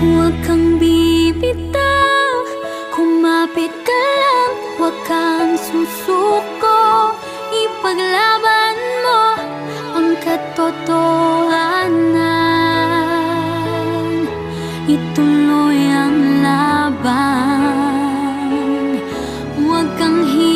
Huwag kang bibitaw. Kumapit ka lang Huwag kang susuko. Ipaglaban mo Ang katotohanan. Ituloy ang laban. Huwag kang hiyaw